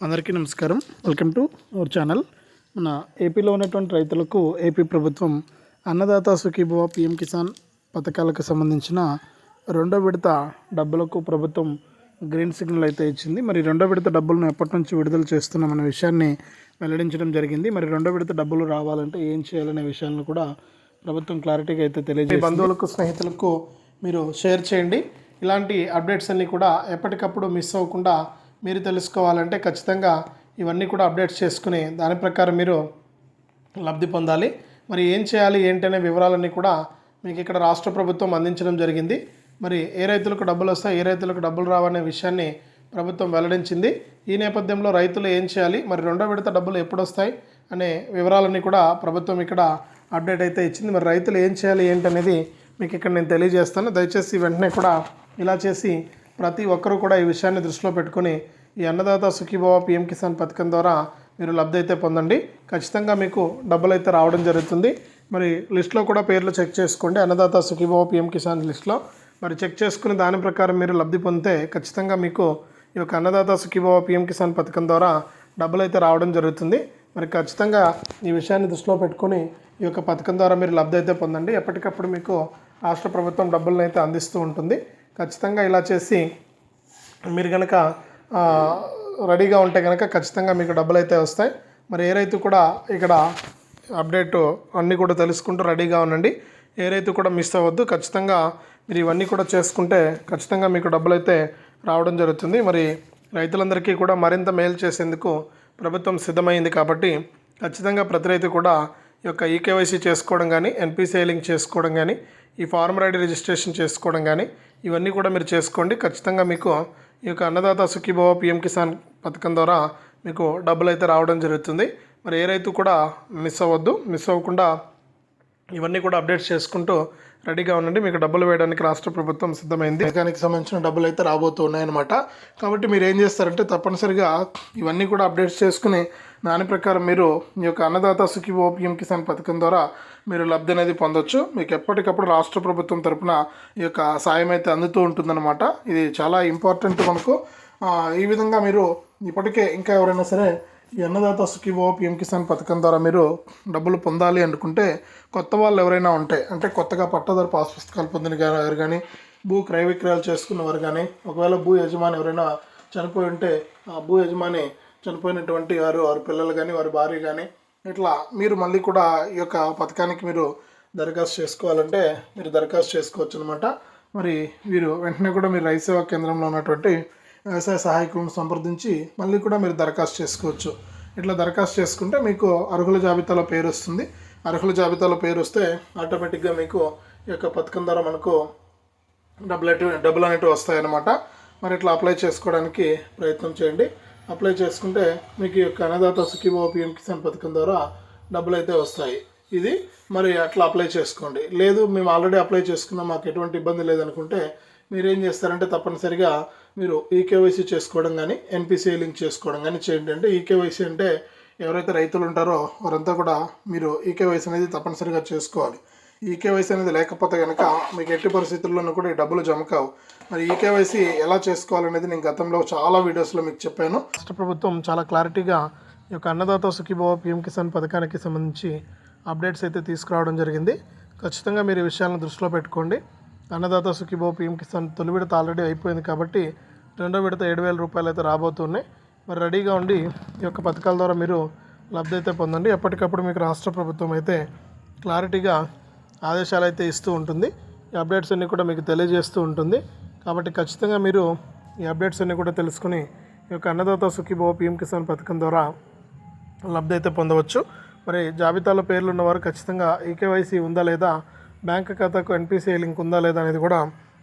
అందరికీ నమస్కారం. Welcome to our channel మన ఏపీలో ఉన్నటువంటి రైతులకు ఏపీ ప్రభుత్వం అన్నదాత సుఖీభవ పిఎం కిసాన్ పథకాలకు సంబంధించిన రెండో విడత డబ్బులకు ప్రభుత్వం గ్రీన్ సిగ్నల్ అయితే ఇచ్చింది. మరి రెండో విడత డబ్బులను ఎప్పటి నుంచి విడుదల చేస్తున్నామనే విషయాన్ని వెల్లడించడం జరిగింది. మరి రెండో విడత డబ్బులు రావాలంటే ఏం చేయాలనే విషయాలను కూడా ప్రభుత్వం క్లారిటీగా అయితే తెలియజేసి బంధువులకు స్నేహితులకు మీరు షేర్ చేయండి. ఇలాంటి అప్డేట్స్ అన్నీ కూడా ఎప్పటికప్పుడు మిస్ అవ్వకుండా మీరు తెలుసుకోవాలంటే ఖచ్చితంగా ఇవన్నీ కూడా అప్డేట్స్ చేసుకుని దాని ప్రకారం మీరు లబ్ధి పొందాలి. మరి ఏం చేయాలి ఏంటనే వివరాలన్నీ కూడా మీకు ఇక్కడ రాష్ట్ర ప్రభుత్వం అందించడం జరిగింది. మరి ఏ రైతులకు డబ్బులు వస్తాయి ఏ రైతులకు డబ్బులు రావనే విషయాన్ని ప్రభుత్వం వెల్లడించింది. ఈ నేపథ్యంలో రైతులు ఏం చేయాలి మరి రెండో విడత డబ్బులు ఎప్పుడు వస్తాయి అనే వివరాలన్నీ కూడా ప్రభుత్వం ఇక్కడ అప్డేట్ అయితే ఇచ్చింది. మరి రైతులు ఏం చేయాలి ఏంటనేది మీకు ఇక్కడ నేను తెలియజేస్తాను. దయచేసి వెంటనే కూడా ఇలా చేసి ప్రతి ఒక్కరూ కూడా ఈ విషయాన్ని దృష్టిలో పెట్టుకుని ఈ అన్నదాత సుఖీభవ పిఎం కిసాన్ పథకం ద్వారా మీరు లబ్ధి అయితే పొందండి. ఖచ్చితంగా మీకు డబ్బులు అయితే రావడం జరుగుతుంది. మరి లిస్ట్లో కూడా పేర్లు చెక్ చేసుకోండి. అన్నదాత సుఖీభవ పిఎం కిసాన్ లిస్ట్లో. మరి చెక్ చేసుకుని దాని ప్రకారం మీరు లబ్ధి పొందితే ఖచ్చితంగా మీకు ఈ యొక్క అన్నదాత సుఖీభవ పిఎం కిసాన్ పథకం ద్వారా డబ్బులు అయితే రావడం జరుగుతుంది. మరి ఖచ్చితంగా ఈ విషయాన్ని దృష్టిలో పెట్టుకొని ఈ యొక్క పథకం ద్వారా మీరు లబ్ధి అయితే పొందండి. ఎప్పటికప్పుడు మీకు రాష్ట్ర ప్రభుత్వం డబ్బులను అయితే అందిస్తూ ఉంటుంది. ఖచ్చితంగా ఇలా చేసి మీరు కనుక రెడీగా ఉంటే కనుక ఖచ్చితంగా మీకు డబ్బులు అయితే వస్తాయి. మరి ఏ రైతు కూడా ఇక్కడ అప్డేట్ అన్నీ కూడా తెలుసుకుంటూ రెడీగా ఉండండి. ఏ రైతు కూడా మిస్ అవ్వద్దు. ఖచ్చితంగా మీరు ఇవన్నీ కూడా చేసుకుంటే ఖచ్చితంగా మీకు డబ్బులు అయితే రావడం జరుగుతుంది. మరి రైతులందరికీ కూడా మరింత మేలు చేసేందుకు ప్రభుత్వం సిద్ధమైంది కాబట్టి ఖచ్చితంగా ప్రతి రైతు కూడా ఈ యొక్క ఈకేవైసీ చేసుకోవడం కానీ ఎన్పిసిఐ లింక్ చేసుకోవడం కానీ ఈ ఫార్మర్ ఐడి రిజిస్ట్రేషన్ చేసుకోవడం కానీ ఇవన్నీ కూడా మీరు చేసుకోండి. ఖచ్చితంగా మీకు ఈ యొక్క అన్నదాత సుఖీభవ పిఎం కిసాన్ పథకం ద్వారా మీకు డబ్బులు అయితే రావడం జరుగుతుంది. మరి ఏ రైతు కూడా మిస్ అవ్వద్దు. మిస్ అవ్వకుండా ఇవన్నీ కూడా అప్డేట్స్ చేసుకుంటూ రెడీగా ఉండండి. మీకు డబ్బులు వేయడానికి రాష్ట్ర ప్రభుత్వం సిద్ధమైంది. దానికి సంబంధించిన డబ్బులు అయితే రాబోతూ ఉన్నాయన్నమాట. కాబట్టి మీరు ఏం చేస్తారంటే తప్పనిసరిగా ఇవన్నీ కూడా అప్డేట్స్ చేసుకుని దాని ప్రకారం మీరు ఈ యొక్క అన్నదాత సుఖీభో పిఎం కిసాన్ పథకం ద్వారా మీరు లబ్ధి అనేది పొందొచ్చు. మీకు ఎప్పటికప్పుడు రాష్ట్ర ప్రభుత్వం తరపున ఈ యొక్క సాయం అయితే అందుతూ ఉంటుందన్నమాట. ఇది చాలా ఇంపార్టెంట్ మనకు. ఈ విధంగా మీరు ఇప్పటికే ఇంకా ఎవరైనా సరే ఈ అన్నదాత సుఖీభో పిఎం కిసాన్ పథకం ద్వారా మీరు డబ్బులు పొందాలి అనుకుంటే కొత్త వాళ్ళు ఎవరైనా ఉంటే అంటే కొత్తగా పట్టాదారు పాస్ పుస్తకాలు పొందిన వారు కానీ భూ క్రయ విక్రయాలు చేసుకున్నవారు కానీ ఒకవేళ భూ యజమాని ఎవరైనా చనిపోయి ఉంటే ఆ భూ యజమాని చనిపోయినటువంటి వారు వారి పిల్లలు కానీ వారి భార్య కానీ ఇట్లా మీరు మళ్ళీ కూడా ఈ యొక్క పథకానికి మీరు దరఖాస్తు చేసుకోవాలంటే మీరు దరఖాస్తు చేసుకోవచ్చు అనమాట మరి వీరు వెంటనే కూడా మీరు రైతు సేవా కేంద్రంలో ఉన్నటువంటి వ్యవసాయ సహాయకులను సంప్రదించి మళ్ళీ కూడా మీరు దరఖాస్తు చేసుకోవచ్చు. ఇట్లా దరఖాస్తు చేసుకుంటే మీకు అర్హుల జాబితాలో పేరు వస్తుంది. అర్హుల జాబితాలో పేరు వస్తే ఆటోమేటిక్గా మీకు ఈ యొక్క పథకం ద్వారా మనకు డబ్బులు అటు డబ్బులు అనేటివి వస్తాయన్నమాట. మరి ఇట్లా అప్లై చేసుకోవడానికి ప్రయత్నం చేయండి. అప్లై చేసుకుంటే మీకు ఈ యొక్క అన్నదాత సుఖీభవ పిఎం కిసాన్ పథకం ద్వారా డబ్బులు అయితే వస్తాయి. ఇది మరి అట్లా అప్లై చేసుకోండి. లేదు మేము ఆల్రెడీ అప్లై చేసుకున్నాం మాకు ఎటువంటి ఇబ్బంది లేదనుకుంటే మీరు ఏం చేస్తారంటే తప్పనిసరిగా మీరు ఈకేవైసీ చేసుకోవడం కానీ ఎన్పిసిఐ లింక్ చేసుకోవడం కానీ చేయండి. అంటే ఈకేవైసీ అంటే ఎవరైతే రైతులు ఉంటారో వారంతా కూడా మీరు ఈకేవైసీ అనేది తప్పనిసరిగా చేసుకోవాలి. ఈకేవైసీ అనేది లేకపోతే కనుక మీకు ఎట్టి పరిస్థితుల్లోనూ కూడా ఈ డబ్బులు జమ కావు. మరి ఈకేవైసీ ఎలా చేసుకోవాలనేది నేను గతంలో చాలా వీడియోస్లో మీకు చెప్పాను. రాష్ట్ర ప్రభుత్వం చాలా క్లారిటీగా ఈ యొక్క అన్నదాత సుఖీభవ పిఎం కిసాన్ పథకానికి సంబంధించి అప్డేట్స్ అయితే తీసుకురావడం జరిగింది. ఖచ్చితంగా మీరు ఈ విషయాలను దృష్టిలో పెట్టుకోండి. అన్నదాత సుఖీభవ పిఎం కిసాన్ తొలి విడత ఆల్రెడీ అయిపోయింది కాబట్టి రెండో విడత ఏడు వేల రూపాయలు అయితే రాబోతున్నాయి. మరి రెడీగా ఉండి ఈ యొక్క పథకాల ద్వారా మీరు లబ్ధి అయితే పొందండి. ఎప్పటికప్పుడు మీకు రాష్ట్ర ప్రభుత్వం అయితే క్లారిటీగా ఆదేశాలు అయితే ఇస్తూ ఉంటుంది. ఈ అప్డేట్స్ అన్నీ కూడా మీకు తెలియజేస్తూ ఉంటుంది. కాబట్టి ఖచ్చితంగా మీరు ఈ అప్డేట్స్ అన్నీ కూడా తెలుసుకుని ఈ యొక్క అన్నదాత సుఖీభో పీఎం కిసాన్ పథకం ద్వారా లబ్ధి అయితే పొందవచ్చు. మరి జాబితాలో పేర్లు ఉన్నవారు ఖచ్చితంగా ఈకేవైసీ ఉందా లేదా బ్యాంక్ ఖాతాకు ఎన్పిసిఐ లింక్ ఉందా లేదా అనేది కూడా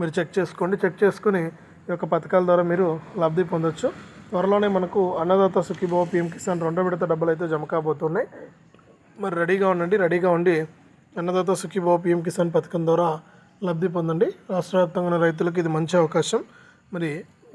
మీరు చెక్ చేసుకోండి. చెక్ చేసుకుని ఈ యొక్క పథకాల ద్వారా మీరు లబ్ధి పొందొచ్చు. త్వరలోనే మనకు అన్నదాత సుఖీభో పీఎం కిసాన్ రెండో విడత డబ్బులు అయితే జమ కాబోతున్నాయి. మరి రెడీగా ఉండండి. రెడీగా ఉండి అన్నదాత సుఖీభావ పిఎం కిసాన్ పథకం ద్వారా లబ్ధి పొందండి. రాష్ట్ర వ్యాప్తంగా ఉన్న రైతులకు ఇది మంచి అవకాశం. మరి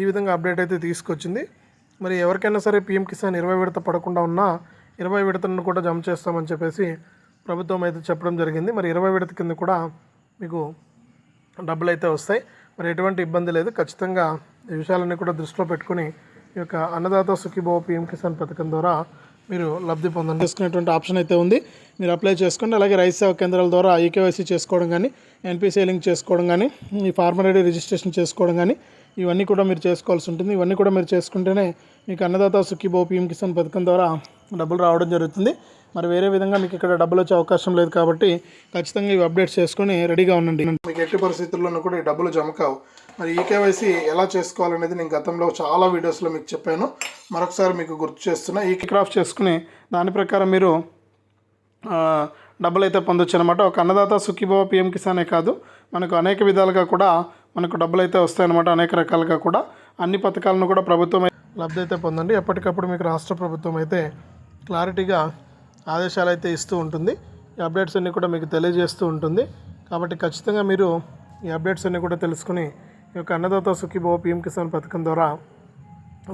ఈ విధంగా అప్డేట్ అయితే తీసుకొచ్చింది. మరి ఎవరికైనా సరే పిఎం కిసాన్ ఇరవై విడత పడకుండా ఉన్నా ఇరవై విడతలను కూడా జమ చేస్తామని చెప్పేసి ప్రభుత్వం అయితే చెప్పడం జరిగింది. మరి ఇరవై విడత కింద కూడా మీకు డబ్బులు అయితే వస్తాయి. మరి ఎటువంటి ఇబ్బంది లేదు. ఖచ్చితంగా ఈ విషయాలన్నీ కూడా దృష్టిలో పెట్టుకుని ఈ యొక్క అన్నదాత సుఖీభావ పిఎం కిసాన్ పథకం ద్వారా మీరు లబ్ధి పొందండి. చేసుకునేటువంటి ఆప్షన్ అయితే ఉంది. మీరు అప్లై చేసుకోండి. అలాగే రైతు సేవా కేంద్రాల ద్వారా ఈకేవైసీ చేసుకోవడం కానీ ఎన్పిసి లింక్ చేసుకోవడం కానీ ఈ ఫార్మర్ ఐడి రిజిస్ట్రేషన్ చేసుకోవడం కానీ ఇవన్నీ కూడా మీరు చేసుకోవాల్సి ఉంటుంది. ఇవన్నీ కూడా మీరు చేసుకుంటేనే మీకు అన్నదాత సుఖీభావ పిఎం కిసాన్ పథకం ద్వారా డబ్బులు రావడం జరుగుతుంది. మరి వేరే విధంగా మీకు ఇక్కడ డబ్బులు వచ్చే అవకాశం లేదు కాబట్టి ఖచ్చితంగా ఇవి అప్డేట్స్ చేసుకొని రెడీగా ఉండండి. మీకు ఎట్టి పరిస్థితుల్లోనూ కూడా ఈ డబ్బులు జమ కావు. మరి ఈకేవైసీ ఎలా చేసుకోవాలనేది నేను గతంలో చాలా వీడియోస్లో మీకు చెప్పాను. మరొకసారి మీకు గుర్తు చేస్తున్నా ఈ క్రాఫ్ట్ చేసుకుని దాని ప్రకారం మీరు డబ్బులు అయితే పొందొచ్చు అనమాట ఒక అన్నదాత సుఖీభావ పిఎం కిసానే కాదు మనకు అనేక విధాలుగా కూడా మనకు డబ్బులు అయితే వస్తాయన్నమాట అనేక రకాలుగా కూడా. అన్ని పథకాలను కూడా ప్రభుత్వం లబ్ధి అయితే పొందండి. ఎప్పటికప్పుడు మీకు రాష్ట్ర ప్రభుత్వం అయితే క్లారిటీగా ఆదేశాలు అయితే ఇస్తూ ఉంటుంది. ఈ అప్డేట్స్ అన్నీ కూడా మీకు తెలియజేస్తూ ఉంటుంది. కాబట్టి ఖచ్చితంగా మీరు ఈ అప్డేట్స్ అన్నీ కూడా తెలుసుకుని ఈ యొక్క అన్నదాత సుఖీభో పిఎం కిసాన్ పథకం ద్వారా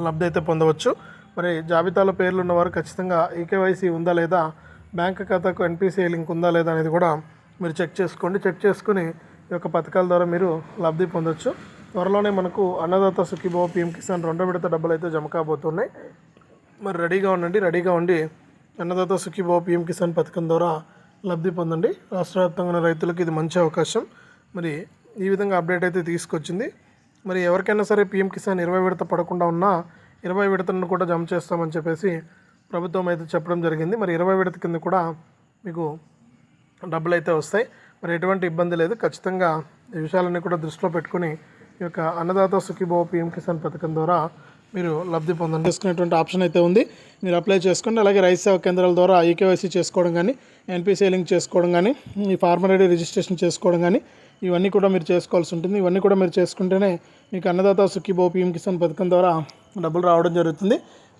లబ్ధి అయితే పొందవచ్చు. మరి జాబితాలో పేర్లు ఉన్నవారు ఖచ్చితంగా ఈకేవైసీ ఉందా లేదా బ్యాంక్ ఖాతాకు ఎన్పిసిఐ లింక్ ఉందా లేదా అనేది కూడా మీరు చెక్ చేసుకోండి. చెక్ చేసుకుని ఈ యొక్క పథకాల ద్వారా మీరు లబ్ధి పొందొచ్చు. త్వరలోనే మనకు అన్నదాత సుఖీభో పీఎం కిసాన్ రెండో విడత డబ్బులు అయితే జమ కాబోతున్నాయి. మరి రెడీగా ఉండండి. రెడీగా ఉండి అన్నదాత సుఖీభావ పిఎం కిసాన్ పథకం ద్వారా లబ్ధి పొందండి. రాష్ట్ర వ్యాప్తంగా ఉన్న రైతులకు ఇది మంచి అవకాశం. మరి ఈ విధంగా అప్డేట్ అయితే తీసుకొచ్చింది. మరి ఎవరికైనా సరే పిఎం కిసాన్ ఇరవై విడత పడకుండా ఉన్నా ఇరవై విడతలను కూడా జమ చేస్తామని చెప్పేసి ప్రభుత్వం అయితే చెప్పడం జరిగింది. మరి ఇరవై విడత కింద కూడా మీకు డబ్బులు అయితే వస్తాయి. మరి ఎటువంటి ఇబ్బంది లేదు. ఖచ్చితంగా ఈ విషయాలన్నీ కూడా దృష్టిలో పెట్టుకుని ఈ యొక్క అన్నదాత సుఖీభావ పిఎం కిసాన్ పథకం ద్వారా మీరు లబ్ధి పొందండి. చేసుకునేటువంటి ఆప్షన్ అయితే ఉంది. మీరు అప్లై చేసుకోండి. అలాగే రైతు సేవా కేంద్రాల ద్వారా ఈకేవైసీ చేసుకోవడం కానీ ఎన్పిసి లింక్ చేసుకోవడం కానీ ఈ ఫార్మర్ ఐడి రిజిస్ట్రేషన్ చేసుకోవడం కానీ ఇవన్నీ కూడా మీరు చేసుకోవాల్సి ఉంటుంది. ఇవన్నీ కూడా మీరు చేసుకుంటేనే మీకు అన్నదాత సుఖీభో పిఎం కిసాన్ పథకం ద్వారా డబ్బులు రావడం జరుగుతుంది.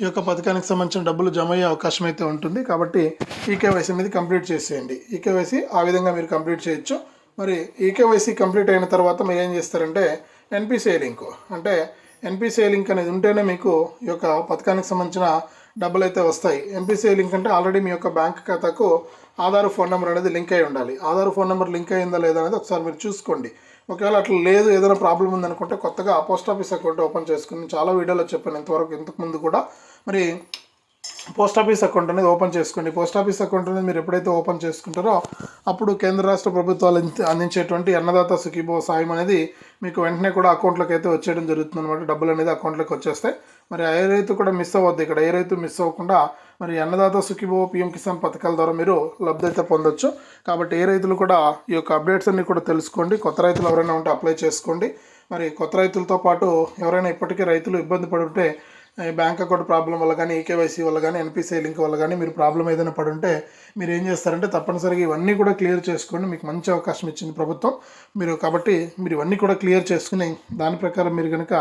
ఈ యొక్క పథకానికి సంబంధించిన డబ్బులు జమ అయ్యే అవకాశం అయితే ఉంటుంది. కాబట్టి ఈకేవైసీ అనేది కంప్లీట్ చేసేయండి. ఈకేవైసీ ఆ విధంగా మీరు కంప్లీట్ చేయొచ్చు. మరి ఈకేవైసీ కంప్లీట్ అయిన తర్వాత మీరు ఏం చేస్తారంటే ఎన్పిసిఐ లింక్. అంటే ఎన్పిసిఐ లింక్ అనేది ఉంటేనే మీకు ఈ యొక్క పథకానికి సంబంధించిన డబ్బులు అయితే వస్తాయి. ఎన్పిసిఐ లింక్ అంటే ఆల్రెడీ మీ యొక్క బ్యాంక్ ఖాతాకు ఆధార్ ఫోన్ నెంబర్ అనేది లింక్ అయి ఉండాలి. ఆధార్ ఫోన్ నెంబర్ లింక్ అయిందా లేదా అనేది ఒకసారి మీరు చూసుకోండి. ఒకవేళ అట్లా లేదు ఏదైనా ప్రాబ్లం ఉందనుకుంటే కొత్తగా పోస్ట్ ఆఫీస్ అకౌంట్ ఓపెన్ చేసుకుని చాలా వీడియోలో చెప్పాను ఇంతవరకు ఇంతకుముందు కూడా. మరి పోస్ట్ ఆఫీస్ అకౌంట్ అనేది ఓపెన్ చేసుకోండి. పోస్ట్ ఆఫీస్ అకౌంట్ అనేది మీరు ఎప్పుడైతే ఓపెన్ చేసుకుంటారో అప్పుడు కేంద్ర రాష్ట్ర ప్రభుత్వాలు అంది- అందించేటువంటి అన్నదాత సుఖీభో సాయం అనేది మీకు వెంటనే కూడా అకౌంట్లోకి అయితే వచ్చేయడం జరుగుతుంది అనమాట డబ్బులు అనేది అకౌంట్లోకి వచ్చేస్తాయి. మరి ఏ రైతు కూడా మిస్ అవ్వద్దు ఇక్కడ. ఏ రైతు మిస్ అవ్వకుండా మరి అన్నదాత సుఖీభో పిఎం కిసాన్ పథకాల ద్వారా మీరు లబ్ధి అయితే పొందొచ్చు. కాబట్టి ఏ రైతులు కూడా ఈ యొక్క అప్డేట్స్ అన్ని కూడా తెలుసుకోండి. కొత్త రైతులు ఎవరైనా ఉంటే అప్లై చేసుకోండి. మరి కొత్త రైతులతో పాటు ఎవరైనా ఇప్పటికీ రైతులు ఇబ్బంది పడుంటే బ్యాంక్ అకౌంట్ ప్రాబ్లం వల్ల కానీ ఏకేవైసీ వల్ల కానీ ఎన్పిసిఐ లింక్ వల్ల కానీ మీరు ప్రాబ్లం ఏదైనా పడి ఉంటే మీరు ఏం చేస్తారంటే తప్పనిసరిగా ఇవన్నీ కూడా క్లియర్ చేసుకోండి మీకు మంచి అవకాశం ఇచ్చింది ప్రభుత్వం. మీరు కాబట్టి మీరు ఇవన్నీ కూడా క్లియర్ చేసుకుని దాని ప్రకారం మీరు కనుక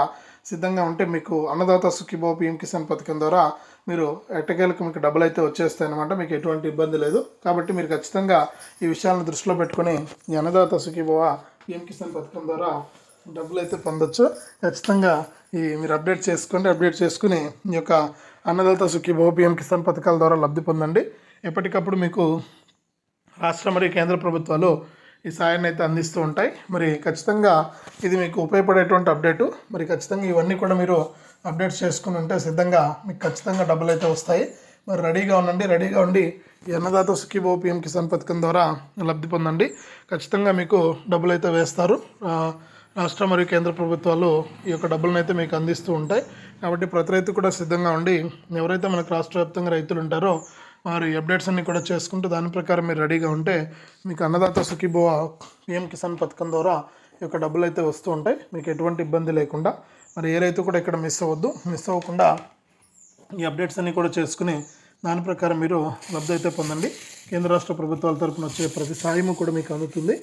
సిద్ధంగా ఉంటే మీకు అన్నదాత సుఖీభావ పిఎం కిసాన్ పథకం ద్వారా మీరు ఎట్టకేలకు మీకు డబ్బులు అయితే వచ్చేస్తాయి అనమాట మీకు ఎటువంటి ఇబ్బంది లేదు. కాబట్టి మీరు ఖచ్చితంగా ఈ విషయాలను దృష్టిలో పెట్టుకొని ఈ అన్నదాత సుఖీభావ పిఎం కిసాన్ పథకం ద్వారా డబ్బులు అయితే పొందొచ్చు. ఖచ్చితంగా ఈ మీరు అప్డేట్ చేసుకోండి అప్డేట్ చేసుకుని ఈ యొక్క అన్నదాత సుఖీ పిఎం కిసాన్ పథకాల ద్వారా లబ్ధి పొందండి. ఎప్పటికప్పుడు మీకు రాష్ట్ర మరియు కేంద్ర ప్రభుత్వాలు ఈ సాయాన్ని అయితే అందిస్తూ ఉంటాయి. మరి ఖచ్చితంగా ఇది మీకు ఉపయోగపడేటువంటి అప్డేటు. మరి ఖచ్చితంగా ఇవన్నీ కూడా మీరు అప్డేట్స్ చేసుకుని ఉంటే సిద్ధంగా మీకు ఖచ్చితంగా డబ్బులు అయితే వస్తాయి. మరి రెడీగా ఉండండి రెడీగా ఉండి ఈ అన్నదాత సుఖీభో పిఎం కిసాన్ పథకం ద్వారా లబ్ధి పొందండి. ఖచ్చితంగా మీకు డబ్బులు అయితే వేస్తారు రాష్ట్ర మరియు కేంద్ర ప్రభుత్వాలు ఈ యొక్క డబ్బులను అయితే మీకు అందిస్తూ ఉంటాయి. కాబట్టి ప్రతి రైతు కూడా సిద్ధంగా ఉండి ఎవరైతే మనకు రాష్ట్ర వ్యాప్తంగా రైతులు ఉంటారో వారు అప్డేట్స్ అన్ని కూడా చేసుకుంటూ దాని ప్రకారం మీరు రెడీగా ఉంటే మీకు అన్నదాత సుఖీభవ పిఎం కిసాన్ పథకం ద్వారా ఈ యొక్క డబ్బులు అయితే వస్తూ ఉంటాయి. మీకు ఎటువంటి ఇబ్బంది లేకుండా మరి ఏ రైతు కూడా ఇక్కడ మిస్ అవ్వద్దు. మిస్ అవ్వకుండా ఈ అప్డేట్స్ అన్ని కూడా చేసుకుని దాని ప్రకారం మీరు లబ్ధి అయితే పొందండి. కేంద్ర రాష్ట్ర ప్రభుత్వాల తరపున వచ్చే ప్రతి సాయము కూడా మీకు అందుతుంది.